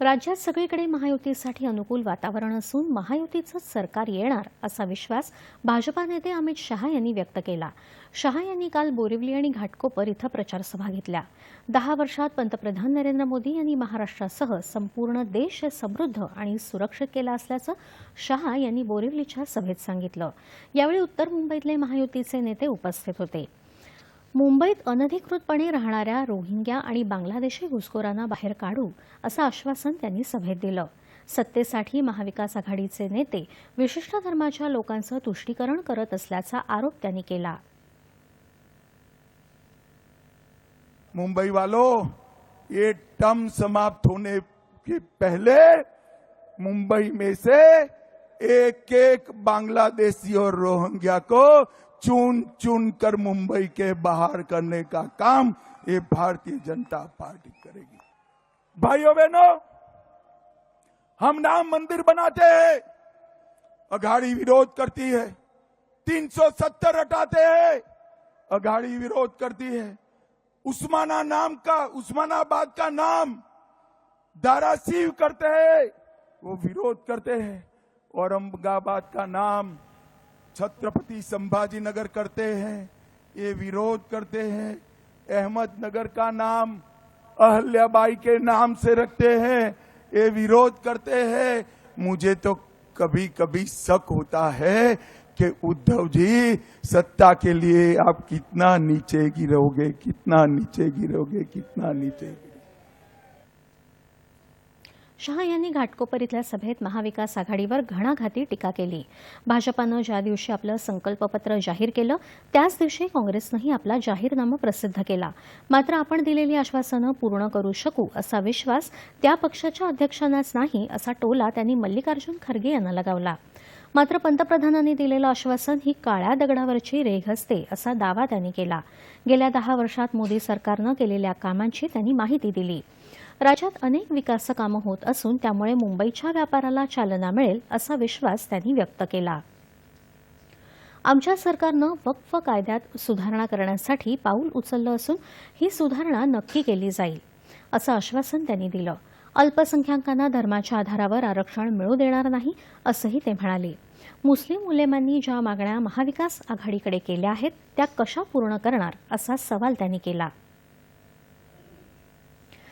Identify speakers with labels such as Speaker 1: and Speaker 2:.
Speaker 1: राज्यात सगळीकडे महायुतीसाठी अनुकूल वातावरण असून महायुतीचंच सरकार येणार असा विश्वास भाजपा नेते अमित शहा यांनी व्यक्त केला. शहा यांनी काल बोरिवली आणि घाटकोपर इथं प्रचारसभा घेतल्या. दहा वर्षात पंतप्रधान नरेंद्र मोदी यांनी महाराष्ट्रासह संपूर्ण देश समृद्ध आणि सुरक्षित केला असल्याचं शहा यांनी बोरिवलीच्या सभेत सांगितलं. यावेळी उत्तर मुंबईतले महायुतीचे नेते उपस्थित होते. मुंबईत अनधिकृतपणे राहणाऱ्या रोहिंग्या आणि बांगलादेशी घुसखोरांना बाहेर काढू असं आश्वासन त्यांनी सभेत दिलं. सत्तेसाठी महाविकास आघाडीचे नेते विशिष्ट धर्माच्या लोकांचं तुष्टीकरण करत असल्याचा आरोप त्यांनी केला.
Speaker 2: मुंबई वालों ये टर्म समाप्त होने के पहले मुंबई में से एक एक बांग्लादेशी और रोहिंग्या को चुन चुन कर मुंबई के बाहर करने का काम ये भारतीय जनता पार्टी करेगी। भाइयों बहनों, हम नाम मंदिर बनाते हैं, अघाड़ी विरोध करती है 370 हटाते हैं, अघाड़ी विरोध करती है। उस्माना नाम का, उस्मानाबाद का नाम धाराशिव करते हैं, वो विरोध करते हैं, औरंगाबाद का नाम छत्रपति संभाजी नगर करते हैं, ये विरोध करते हैं। अहमदनगर का नाम अहल्याबाई के नाम से रखते हैं, ये विरोध करते हैं। मुझे तो कभी कभी शक होता है कि उद्धव जी, सत्ता के लिए आप कितना नीचे गिरोगे, कितना नीचे गिरोगे, कितना नीचे गिरोगे।
Speaker 1: शहा यांनी घाटकोपर इथल्या सभेत महाविकास आघाडीवर घणाघाती टीका केली. भाजपानं ज्या दिवशी आपलं संकल्पपत्र जाहीर केलं त्याच दिवशी काँग्रेसनंही आपला जाहीरनामा प्रसिद्ध केला. मात्र आपण दिलेली आश्वासनं पूर्ण करू शकू असा विश्वास त्या पक्षाच्या अध्यक्षांनाच नाही असा टोला त्यांनी मल्लिकार्जुन खरगे यांना लगावला. मात्र पंतप्रधानांनी दिलेलं आश्वासन ही काळ्या दगडावरची रेघ असते असा दावा त्यांनी केला. गेल्या दहा वर्षात मोदी सरकारनं केलेल्या कामांची त्यांनी माहिती दिली. राज्यात अनेक विकास कामं होत असून त्यामुळे मुंबईच्या व्यापाराला चालना मिळेल असा विश्वास त्यांनी व्यक्त केला. आमच्या सरकारनं वक्फ कायद्यात सुधारणा करण्यासाठी पाऊल उचललं असून ही सुधारणा नक्की केली जाईल असं आश्वासन त्यांनी दिलं. अल्पसंख्याकांना धर्माच्या आधारावर आरक्षण मिळू देणार नाही असंही ते म्हणाले. मुस्लिम उलेमांनी ज्या मागण्या महाविकास आघाडीकडे केल्या आहेत त्या कशा पूर्ण करणार असा सवाल त्यांनी केला.